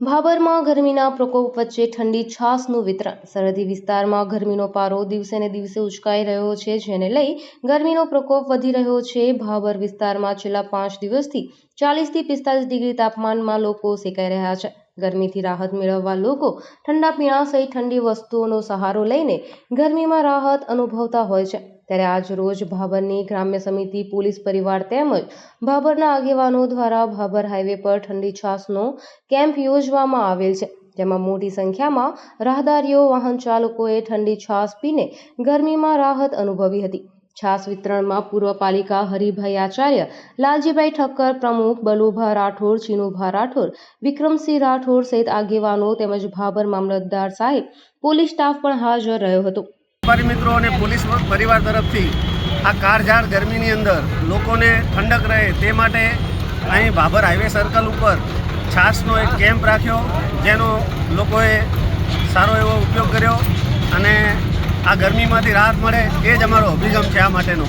ભાભરમાં ગરમીના પ્રકોપ વચ્ચે ઠંડી છાસનું વિતરણ. સરહદી વિસ્તારમાં ગરમીનો પારો દિવસે ને દિવસે ઉચકાઈ રહ્યો છે, જેને લઈ ગરમીનો પ્રકોપ વધી રહ્યો છે. ભાભર વિસ્તારમાં છેલ્લા પાંચ દિવસથી ચાલીસથી પિસ્તાલીસ ડિગ્રી તાપમાનમાં લોકો સેકાઈ રહ્યા છે. ગરમીથી રાહત મેળવવા લોકો ઠંડા પીણા સહિત ઠંડી વસ્તુઓનો સહારો લઈને ગરમીમાં રાહત અનુભવતા હોય છે. ત્યારે આજ રોજ ભાભરની ગ્રામ્ય સમિતિ, પોલીસ પરિવાર તેમજ ભાભરના આગેવાનો દ્વારા ભાભર હાઈવે પર ઠંડી છાસનો કેમ્પ યોજવામાં આવેલ છે. જેમાં મોટી સંખ્યામાં રાહદારીઓ, વાહન ચાલકોએ ઠંડી છાસ પીને ગરમીમાં રાહત અનુભવી હતી. છાસ વિતરણમાં પૂર્વ પાલિકા હરિભાઈ આચાર્ય, લાલજીભાઈ ઠક્કર પ્રમુખ, બલુભા રાઠોડ, ચીનુભા રાઠોડ, વિક્રમસિંહ રાઠોડ સહિત આગેવાનો તેમજ ભાભર મામલતદાર સાહેબ, પોલીસ સ્ટાફ પણ હાજર રહ્યો હતો. વેપારી મિત્રો અને પોલીસ પરિવાર તરફથી આ કારઝાર ગરમીની અંદર લોકોને ઠંડક રહે તે માટે અહીં ભાભર હાઈવે સર્કલ ઉપર છાશનો એક કેમ્પ રાખ્યો, જેનો લોકોએ સારો એવો ઉપયોગ કર્યો અને આ ગરમીમાંથી રાહત મળે એ જ અમારો અભિગમ છે આ માટેનો.